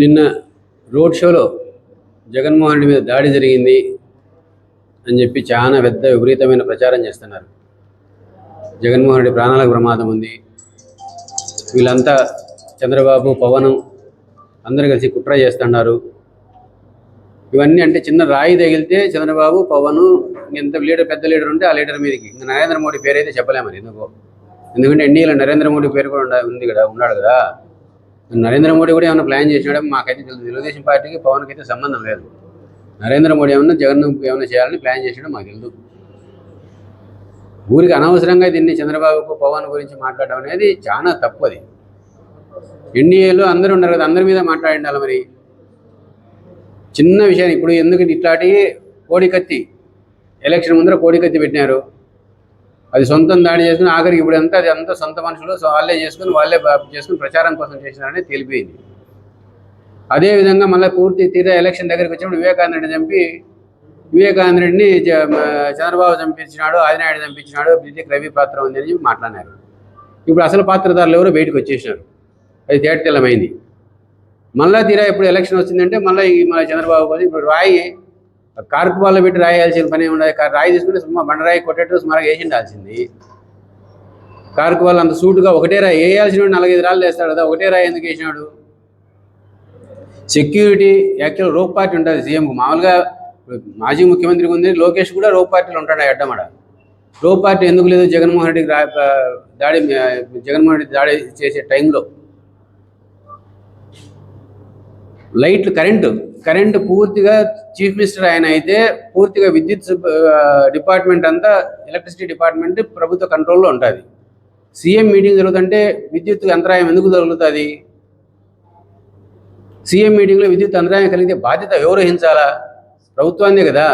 నిన్న రోడ్ షోలో జగన్మోహన్ రెడ్డి మీద దాడి జరిగింది అని చెప్పి చాలా పెద్ద విపరీతమైన ప్రచారం చేస్తున్నారు. జగన్మోహన్ రెడ్డి ప్రాణాలకు ప్రమాదం ఉంది. వీళ్ళంతా చంద్రబాబు పవన్ అందరు కలిసి కుట్ర చేస్తున్నారు. ఇవన్నీ అంటే చిన్న రాయి తగిలితే చంద్రబాబు పవన్ ఎంత లీడర్ పెద్ద లీడర్ ఉంటే ఆ లీడర్ మీదకి. ఇంకా నరేంద్ర మోడీ పేరు చెప్పలేము చెప్పలేమని ఎందుకో. ఎందుకంటే ఎన్డీఏలో నరేంద్ర మోడీ పేరు కూడా ఉంది కదా ఉన్నాడు కదా. నరేంద్ర మోడీ కూడా ఏమైనా ప్లాన్ చేసినాడో మాకైతే తెలుసు తెలుగుదేశం పార్టీకి పవన్కి అయితే సంబంధం లేదు. నరేంద్ర మోడీ ఏమన్నా జగన్ ఏమైనా చేయాలని ప్లాన్ చేసినాడో మాకు తెలుసు ఊరికి అనవసరంగా దీన్ని చంద్రబాబుకు పవన్ గురించి మాట్లాడడం అనేది చాలా తప్పు అది ఎన్డీఏలో అందరూ ఉన్నారు కదా అందరి మీద మాట్లాడాలి మరి. చిన్న విషయాన్ని ఇప్పుడు ఎందుకు ఇట్లాంటి కోడికత్తి ఎలక్షన్ ముందర కోడికత్తి పెట్టినారు. అది సొంతం దాడి చేసుకుని ఆఖరికి ఇప్పుడు అంతా అది అంతా సొంత మనుషులు సో వాళ్ళే చేసుకుని వాళ్ళే చేసుకుని ప్రచారం కోసం చేసినారని తెలిపింది అదేవిధంగా మళ్ళీ పూర్తి తీరా ఎలక్షన్ దగ్గరికి వచ్చినప్పుడు వివేకానంద చంపి వివేకానందుడిని చంద్రబాబు చంపించినాడు ఆదినాయుడు చంపించినాడు బిజెక్ రవి పాత్ర ఉంది అని మాట్లాడినారు. ఇప్పుడు అసలు పాత్రధారులు ఎవరో బయటకు వచ్చేసినారు. అది తేటతెల్లమైంది. మళ్ళా తీరా ఇప్పుడు ఎలక్షన్ వచ్చిందంటే మళ్ళీ మన చంద్రబాబు కోసం ఇప్పుడు రాయి కార్కు బాల్లో పెట్టి రాయాల్సిన పని ఉండదు రాయి తీసుకుంటే సుమ్మా బండరాయి కొట్టేట్టు సుమారుగా వేసి ఉండాల్సింది కార్కు వాళ్ళు అంత సూటుగా ఒకటే రాయి వేయాల్సిన నలభై రాళ్ళు వేస్తాడు కదా ఒకటే రాయి ఎందుకు వేసినాడు? సెక్యూరిటీ యాక్చువల్ రోప్ పార్టీ ఉంటుంది సీఎం మామూలుగా మాజీ ముఖ్యమంత్రికి ఉంది లోకేష్ కూడా రోప్ పార్టీలో ఉంటాడు అడ్డమడ రోప్ పార్టీ ఎందుకు లేదు జగన్మోహన్ రెడ్డికి రా దాడి జగన్మోహన్ రెడ్డి దాడి చేసే టైంలో? లైట్లు కరెంటు కరెంటు పూర్తిగా చీఫ్ మినిస్టర్ ఆయన అయితే పూర్తిగా విద్యుత్ డిపార్ట్మెంట్ అంతా ఎలక్ట్రిసిటీ డిపార్ట్మెంట్ ప్రభుత్వ కంట్రోల్లో ఉంటుంది. సీఎం మీటింగ్ జరుగుతుంటే విద్యుత్ అంతరాయం ఎందుకు జరుగుతుంది సీఎం మీటింగ్లో విద్యుత్ అంతరాయం కలిగితే బాధ్యత ఎవరు వహించాలా? ప్రభుత్వాన్నే కదా.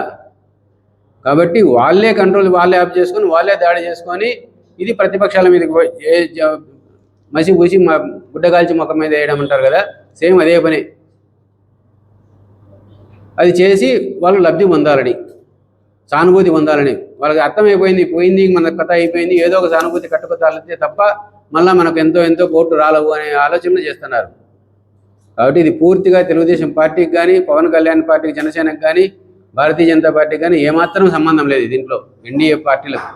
కాబట్టి వాళ్ళే కంట్రోల్ వాళ్ళే ఆఫ్ చేసుకొని వాళ్ళే దాడి చేసుకొని ఇది ప్రతిపక్షాల మీదకి పోయి మసి పూసి గుడ్డగాల్చి ముఖం మీద వేయడం అంటారు కదా. సేమ్ అదే పని. అది చేసి వాళ్ళు లబ్ధి పొందాలని సానుభూతి పొందాలని. వాళ్ళకి అర్థమైపోయింది పోయింది మన కథ అయిపోయింది ఏదో ఒక సానుభూతి కట్టుకోవాలంటే తప్ప మళ్ళీ మనకు ఎంతో ఎంతో కోట్లు రాలవు అనే ఆలోచనలు చేస్తున్నారు. కాబట్టి ఇది పూర్తిగా తెలుగుదేశం పార్టీకి కానీ పవన్ కళ్యాణ్ పార్టీకి జనసేనకు కానీ భారతీయ జనతా పార్టీకి కానీ ఏమాత్రం సంబంధం లేదు దీంట్లో ఎన్డీఏ పార్టీలకు.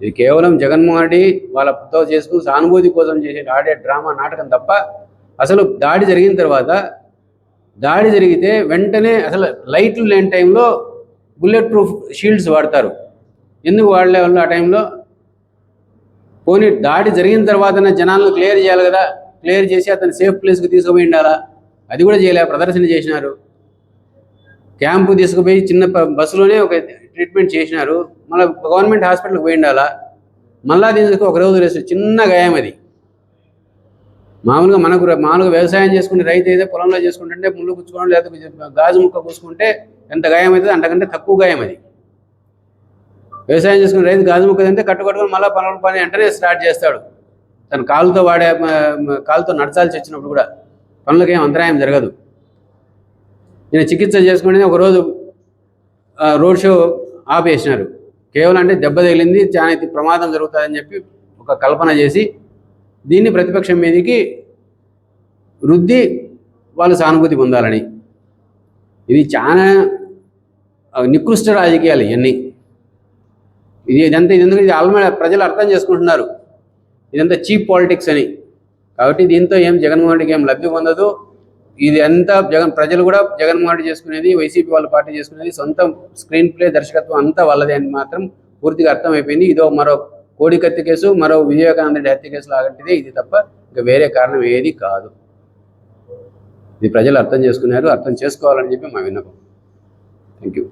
ఇది కేవలం జగన్మోహన్ రెడ్డి వాళ్ళతో చేసుకుని సానుభూతి కోసం చేసే ఆడే డ్రామా నాటకం తప్ప అసలు దాడి జరిగిన తర్వాత దాడి జరిగితే వెంటనే అసలు లైట్లు లేని టైంలో బుల్లెట్ ప్రూఫ్ షీల్డ్స్ వాడతారు. ఎందుకు వాడలే వాళ్ళు ఆ టైంలో? పోనీ దాడి జరిగిన తర్వాతనే జనాలను క్లియర్ చేయాలి కదా. క్లియర్ చేసి అతను సేఫ్ ప్లేస్కి తీసుకుపోయి ఉండాలా? అది కూడా చేయలే ప్రదర్శన చేసినారు. క్యాంపు తీసుకుపోయి చిన్న బస్సులోనే ఒక ట్రీట్మెంట్ చేసినారు. మళ్ళీ గవర్నమెంట్ హాస్పిటల్కి పోయి ఉండాలా? మళ్ళా దీనికి ఒక రోజు రేసు చిన్న గాయం అది. మామూలుగా మనకు మామూలుగా వ్యవసాయం చేసుకునే రైతు అయితే పొలంలో చేసుకుంటుంటే ముళ్ళు పుచ్చుకోవడం లేకపోతే గాజు ముక్క కూసుకుంటే ఎంత గాయం అవుతుంది అంతకంటే తక్కువ గాయం అది. వ్యవసాయం చేసుకునే రైతు గాజు ముక్క తింటే కట్టుకట్టుకొని మళ్ళీ పనుల పని వెంటనే స్టార్ట్ చేస్తాడు. తన కాలుతో వాడే కాలుతో నడచాల్సి వచ్చినప్పుడు కూడా పనులకు ఏం అంతరాయం జరగదు. నేను చికిత్స చేసుకుంటే ఒకరోజు రోడ్ షో ఆపేసినారు. కేవలం అంటే దెబ్బ తగిలింది చాలా ప్రమాదం జరుగుతుందని చెప్పి ఒక కల్పన చేసి దీన్ని ప్రతిపక్షం మీదకి రుద్ది వాళ్ళు సానుభూతి పొందాలని. ఇది చాలా నికృష్ట రాజకీయాలు ఇవన్నీ ఇది ఇదంతా ఇది ఎందుకు ఇది ప్రజలు అర్థం చేసుకుంటున్నారు. ఇదంతా చీప్ పాలిటిక్స్ అని. కాబట్టి దీంతో ఏం జగన్మోహన్ రెడ్డికి ఏం లబ్ధి పొందదు. ఇది అంతా జగన్ ప్రజలు కూడా జగన్మోహన్ రెడ్డి చేసుకునేది వైసీపీ వాళ్ళ పార్టీ చేసుకునేది సొంత స్క్రీన్ ప్లే దర్శకత్వం అంతా వాళ్ళదే అని మాత్రం పూర్తిగా అర్థమైపోయింది. ఇదో మరో కోడి కత్తి కేసు మరో విజయకానంద హత్య కేసు లాగంటిదే ఇది తప్ప ఇంకా వేరే కారణం ఏది కాదు. ఇది ప్రజలు అర్థం చేసుకున్నారు అర్థం చేసుకోవాలని చెప్పి మా విన్నపం. Thank you